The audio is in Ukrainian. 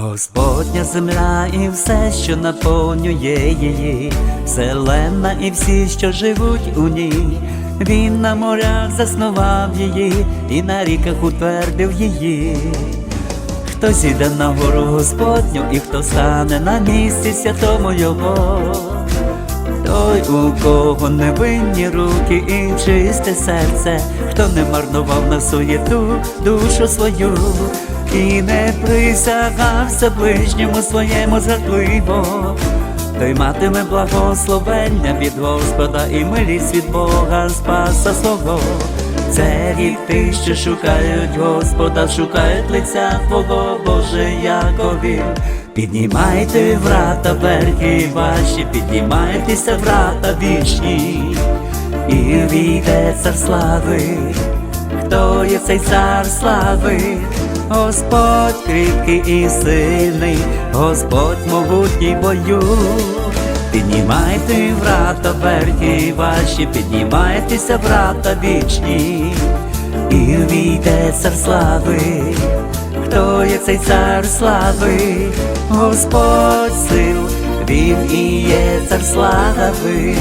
Господня земля і все, що наповнює її, Вселенна і всі, що живуть у ній. Він на морях заснував її і на ріках утвердив її. Хто зійде на гору Господню, і хто стане на місці святому Його, той, у кого невинні руки і чисте серце, хто не марнував на суєту душу свою, і не присягався ближньому своєму зрадливо, той матиме благословення від Господа і милість від Бога Спаса свого. Це діти, що шукають Господа, шукають лиця Твого, Боже Якові. Піднімайте врата верхи ваші, піднімайтеся врата вічні, і війде цар слави, хто є цей цар слави, Господь кріпкий і сильний, Господь могутній бою. Піднімайте врата верхи ваші, піднімайтеся врата вічні, і війде цар слави, хто є цей цар слави, Господь сил, він і є цар слави.